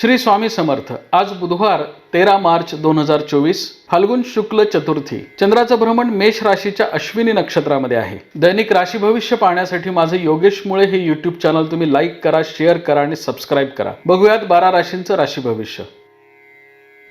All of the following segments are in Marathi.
श्री स्वामी समर्थ. आज बुधवार तेरा मार्च दोन हजार चोवीस फाल्गुन शुक्ल चतुर्थी. चंद्राचं भ्रमण मेष राशीच्या अश्विनी नक्षत्रामध्ये आहे. दैनिक राशी भविष्य पाहण्यासाठी माझे योगेश मुळे हे युट्यूब चॅनल तुम्ही लाईक करा शेअर करा आणि सबस्क्राईब करा. बघूयात बारा राशींचं राशी भविष्य.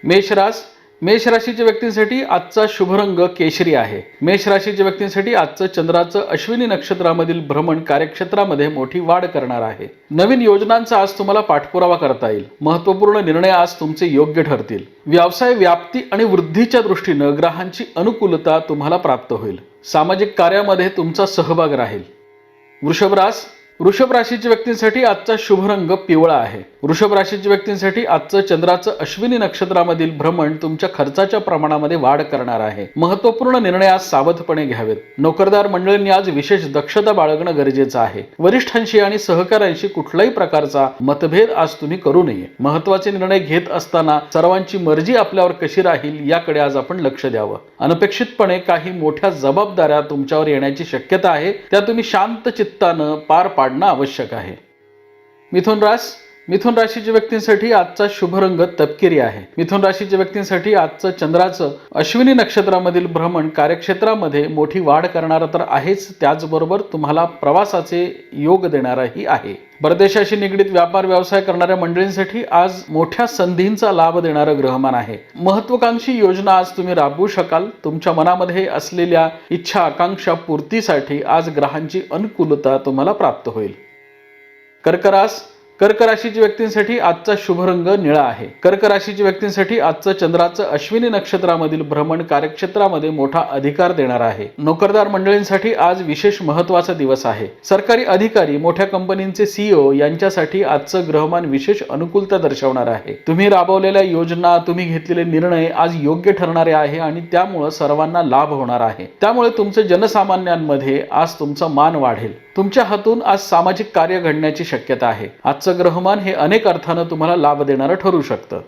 मेषरास मेष राशीच्या व्यक्तींसाठी आजचा शुभ रंग केशरी आहे. मेष राशीच्या व्यक्तींसाठी आजचं चंद्राचं अश्विनी नक्षत्रामधील भ्रमण कार्यक्षेत्रामध्ये मोठी वाढ करणार आहे. नवीन योजनांचा आज तुम्हाला पाठपुरावा करता येईल. महत्त्वपूर्ण निर्णय आज तुमचे योग्य ठरतील. व्यवसाय व्याप्ती आणि वृद्धीच्या दृष्टीनं ग्रहांची अनुकूलता तुम्हाला प्राप्त होईल. सामाजिक कार्यामध्ये तुमचा सहभाग राहील. वृषभ रास वृषभ राशीच्या व्यक्तींसाठी आजचा शुभ रंग पिवळा आहे. वृषभ राशीच्या व्यक्तींसाठी आजचं चंद्राचं अश्विनी नक्षत्रामधील भ्रमण तुमच्या खर्चाच्या प्रमाणामध्ये वाढ करणार आहे. महत्त्वपूर्ण निर्णय आज सावधपणे घ्यावेत. नोकरदार मंडळींनी आज विशेष दक्षता बाळगणं गरजेचं आहे. वरिष्ठांशी आणि सहकाऱ्यांशी कुठलाही प्रकारचा मतभेद आज तुम्ही करू नये. महत्त्वाचे निर्णय घेत असताना सर्वांची मर्जी आपल्यावर कशी राहील याकडे आज आपण लक्ष द्यावं. अनपेक्षितपणे काही मोठ्या जबाबदाऱ्या तुमच्यावर येण्याची शक्यता आहे. त्या तुम्ही शांत चित्तानं पार पाडणं आवश्यक आहे. मिथुन रास मिथुन राशीच्या व्यक्तींसाठी आजचा शुभ रंग तपकिरी आहे. मिथुन राशीच्या व्यक्तींसाठी आजचं चंद्राचं अश्विनी नक्षत्रामधील भ्रमण कार्यक्षेत्रामध्ये मोठी वाढ करणारं तर आहेच त्याचबरोबर तुम्हाला प्रवासाचे योग देणाराही आहे. परदेशाशी निगडीत व्यापार व्यवसाय करणाऱ्या मंडळींसाठी आज मोठ्या संधींचा लाभ देणारं ग्रहमान आहे. महत्वाकांक्षी योजना आज तुम्ही राबवू शकाल. तुमच्या मनामध्ये असलेल्या इच्छा आकांक्षा पूर्तीसाठी आज ग्रहांची अनुकूलता तुम्हाला प्राप्त होईल. कर्करास कर्क राशीच्या व्यक्तींसाठी आजचा शुभ रंग निळा आहे. कर्क राशीच्या व्यक्तींसाठी आजचं चंद्राचं अश्विनी नक्षत्रामधील भ्रमण कार्यक्षेत्रामध्ये मोठा अधिकार देणार आहे. नोकरदार मंडळींसाठी आज विशेष महत्त्वाचा दिवस आहे. सरकारी अधिकारी मोठ्या कंपनींचे सीईओ यांच्यासाठी आजचं ग्रहमान विशेष अनुकूलता दर्शवणार आहे. तुम्ही राबवलेल्या योजना तुम्ही घेतलेले निर्णय आज योग्य ठरणारे आहे आणि त्यामुळं सर्वांना लाभ होणार आहे. त्यामुळे तुमचे जनसामान्यांमध्ये आज तुमचा मान वाढेल. तुमच्या हातून आज सामाजिक कार्य घडण्याची शक्यता आहे. आजचं ग्रहमान हे अनेक अर्थानं तुम्हाला लाभ देणारं ठरू शकतं.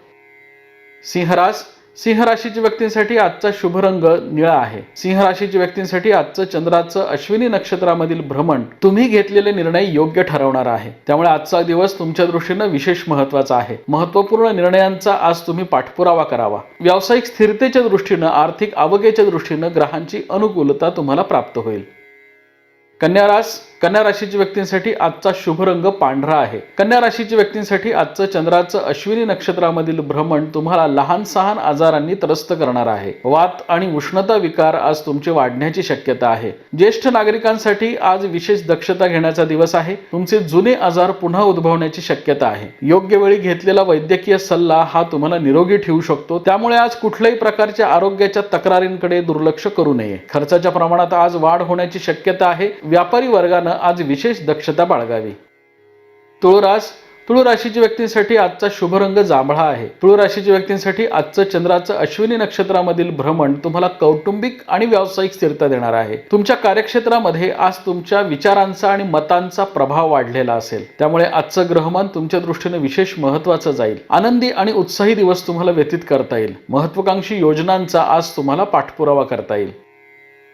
सिंहरास सिंह राशीच्या व्यक्तींसाठी आजचा शुभ रंग निळा आहे. सिंह राशीच्या व्यक्तींसाठी आजचं चंद्राचं अश्विनी नक्षत्रामधील भ्रमण तुम्ही घेतलेले निर्णय योग्य ठरवणार आहे. त्यामुळे आजचा दिवस तुमच्या दृष्टीनं विशेष महत्त्वाचा आहे. महत्त्वपूर्ण निर्णयांचा आज तुम्ही पाठपुरावा करावा. व्यावसायिक स्थिरतेच्या दृष्टीनं आर्थिक आवकेच्या दृष्टीनं ग्रहांची अनुकूलता तुम्हाला प्राप्त होईल. कन्या रास कन्या राशीच्या व्यक्तींसाठी आजचा शुभ रंग पांढरा आहे. कन्या राशीच्या व्यक्तींसाठी आजचं चंद्राचं अश्विनी नक्षत्रामधील भ्रमण तुम्हाला लहान सहान आजारांनी त्रस्त करणार आहे. वात आणि उष्णता विकार आज तुमचे वाढण्याची शक्यता आहे. ज्येष्ठ नागरिकांसाठी आज विशेष दक्षता घेण्याचा दिवस आहे. तुमचे जुने आजार पुन्हा उद्भवण्याची शक्यता आहे. योग्य वेळी घेतलेला वैद्यकीय सल्ला हा तुम्हाला निरोगी ठेवू शकतो. त्यामुळे आज कुठल्याही प्रकारच्या आरोग्याच्या तक्रारींकडे दुर्लक्ष करू नये. खर्चाच्या प्रमाणात आज वाढ होण्याची शक्यता आहे. व्यापारी वर्गानं आज विशेष दक्षता बाळगावी. तुळरास तुळ राशीच्या व्यक्तींसाठी आजचा शुभ रंग जांभळा आहे. तुळ राशीच्या व्यक्तींसाठी आजचं चंद्राचं अश्विनी नक्षत्रामधील भ्रमण तुम्हाला कौटुंबिक आणि व्यावसायिक स्थिरता देणार आहे. तुमच्या कार्यक्षेत्रामध्ये आज तुमच्या विचारांचा आणि मतांचा प्रभाव वाढलेला असेल. त्यामुळे आजचं ग्रहमान तुमच्या दृष्टीने विशेष महत्वाचं जाईल. आनंदी आणि उत्साही दिवस तुम्हाला व्यतीत करता येईल. महत्वाकांक्षी योजनांचा आज तुम्हाला पाठपुरावा करता येईल.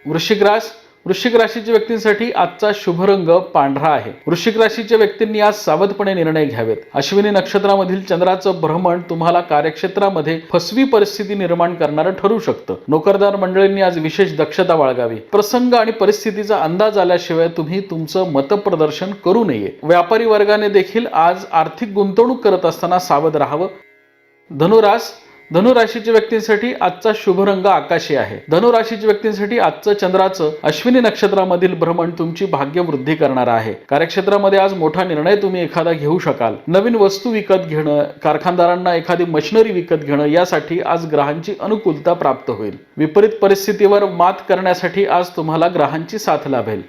वृश्चिक रास वृश्चिक राशीच्या व्यक्तींसाठी आजचा शुभ रंग पांढरा आहे. वृश्चिक राशीच्या व्यक्तींनी आज सावधपणे निर्णय घ्यावेत. अश्विनी नक्षत्रामधील चंद्राचं भ्रमण तुम्हाला कार्यक्षेत्रामध्ये फसवी परिस्थिती निर्माण करणारं ठरू शकतं. नोकरदार मंडळींनी आज विशेष दक्षता बाळगावी. प्रसंग आणि परिस्थितीचा अंदाज आल्याशिवाय तुम्ही तुमचं मतप्रदर्शन करू नये. व्यापारी वर्गाने देखील आज आर्थिक गुंतवणूक करत असताना सावध राहावं. धनुरास धनुराशीच्या व्यक्तींसाठी आजचा शुभ रंग आकाशी आहे. धनुराशीच्या व्यक्तींसाठी आजचं चंद्राचं अश्विनी नक्षत्रामधील भ्रमण तुमची भाग्य वृद्धी करणार आहे. कार्यक्षेत्रामध्ये आज मोठा निर्णय तुम्ही एखादा घेऊ शकाल. नवीन वस्तू विकत घेणं कारखानदारांना एखादी मशिनरी विकत घेणं यासाठी आज ग्रहांची अनुकूलता प्राप्त होईल. विपरीत परिस्थितीवर मात करण्यासाठी आज तुम्हाला ग्रहांची साथ लाभेल.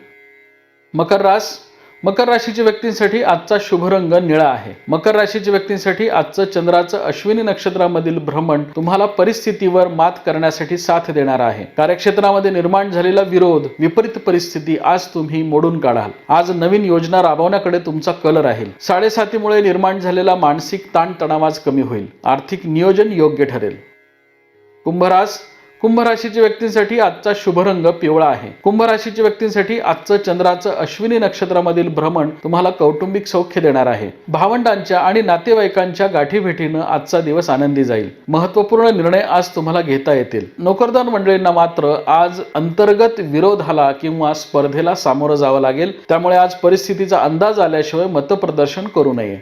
मकर रास मकर राशीच्या व्यक्तींसाठी आजचा शुभ रंग निळा आहे. मकर राशीच्या व्यक्तींसाठी आजचं चंद्राचं अश्विनी नक्षत्रामधील भ्रमण तुम्हाला परिस्थितीवर मात करण्यासाठी साथ देणार आहे. कार्यक्षेत्रामध्ये निर्माण झालेला विरोध विपरीत परिस्थिती आज तुम्ही मोडून काढाल. आज नवीन योजना राबवण्याकडे तुमचा कल राहील. साडेसातीमुळे निर्माण झालेला मानसिक ताणतणाव आज कमी होईल. आर्थिक नियोजन योग्य ठरेल. कुंभरास कुंभ राशीच्या व्यक्तींसाठी आजचा शुभ रंग पिवळा आहे. कुंभ राशीच्या व्यक्तींसाठी आजचं चंद्राचं अश्विनी नक्षत्रामधील भ्रमण तुम्हाला कौटुंबिक सौख्य देणार आहे. भावंडांच्या आणि नातेवाईकांच्या गाठीभेटीनं आजचा दिवस आनंदी जाईल. महत्त्वपूर्ण निर्णय आज तुम्हाला घेता येतील. नोकरदार मंडळींना मात्र आज अंतर्गत विरोधाला किंवा स्पर्धेला सामोरं जावं लागेल. त्यामुळे आज परिस्थितीचा अंदाज आल्याशिवाय मतप्रदर्शन करू नये.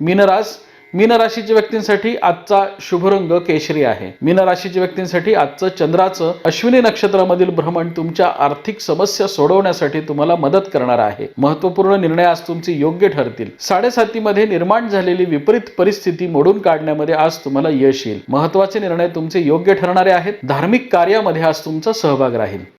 मीनरास मीन राशीच्या व्यक्तींसाठी आजचा शुभ रंग केशरी आहे. मीन राशीच्या व्यक्तींसाठी आजचं चंद्राचं अश्विनी नक्षत्रामधील भ्रमण तुमच्या आर्थिक समस्या सोडवण्यासाठी तुम्हाला मदत करणार आहे. महत्त्वपूर्ण निर्णय आज तुमचे योग्य ठरतील. साडेसाती मध्ये निर्माण झालेली विपरीत परिस्थिती मोडून काढण्यामध्ये आज तुम्हाला यश येईल. महत्त्वाचे निर्णय तुमचे योग्य ठरणारे आहेत. धार्मिक कार्यामध्ये आज तुमचा सहभाग राहील.